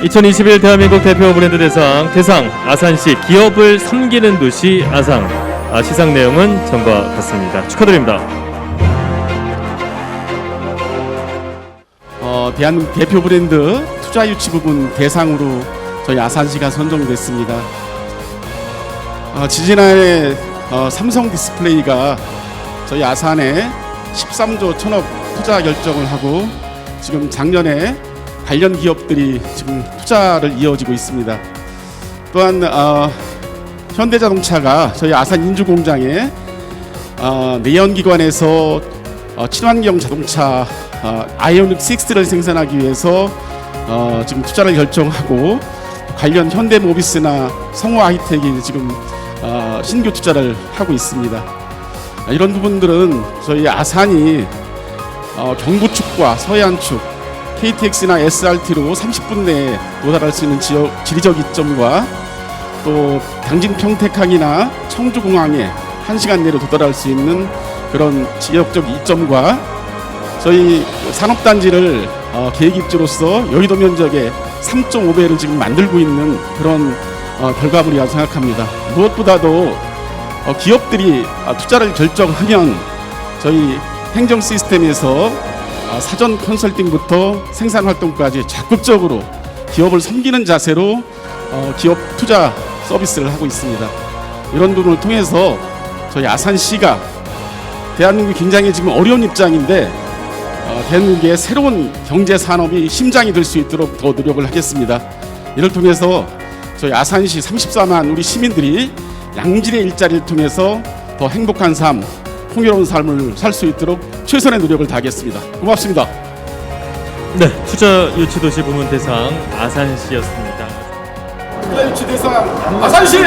2021 대한민국 대표 브랜드 대상 대상 아산시 기업을 섬기는 도시 아상 아, 시상 내용은 전과 같습니다. 축하드립니다. 어, 대한민국 대표 브랜드 투자 유치 부분 대상으로 저희 아산시가 선정됐습니다. 어, 지지난해 어, 삼성 디스플레이가 저희 아산에 13조 천억 투자 결정을 하고 지금 작년에 관련 기업들이 지금 투자를 이어지고 있습니다. 또한 어, 현대자동차가 저희 아산 인주공장에 어, 내연기관에서 어, 친환경 자동차 어, 아이오닉 6를 생산하기 위해서 어, 지금 투자를 결정하고 관련 현대모비스나 성호 하이텍이 지금 어, 신규 투자를 하고 있습니다. 아, 이런 부분들은 저희 아산이 어, 경부축과 서해안축, KTX나 SRT로 30분 내에 도달할 수 있는 지역 지리적 이점과 또 당진 평택항이나 청주공항에 1시간 내로 도달할 수 있는 그런 지역적 이점과 저희 산업단지를 어, 계획 입지로서 여의도 면적의 3.5배를 지금 만들고 있는 그런 어, 결과물이라 생각합니다. 무엇보다도 어, 기업들이 아, 투자를 결정하면 저희 행정 시스템에서 아, 사전 컨설팅부터 생산 활동까지 적극적으로 기업을 섬기는 자세로 어, 기업 투자 서비스를 하고 있습니다. 이런 부분을 통해서 저희 아산시가 대한민국이 굉장히 지금 어려운 입장인데 어, 대한민국의 새로운 경제 산업이 심장이 될 수 있도록 더 노력을 하겠습니다. 이를 통해서 저희 아산시 34만 우리 시민들이 양질의 일자리를 통해서 더 행복한 삶, 풍요로운 삶을 살 수 있도록 최선의 노력을 다하겠습니다. 고맙습니다. 네, 투자 유치 도시 부문 대상 아산시였습니다. 투자 유치 대상 아산시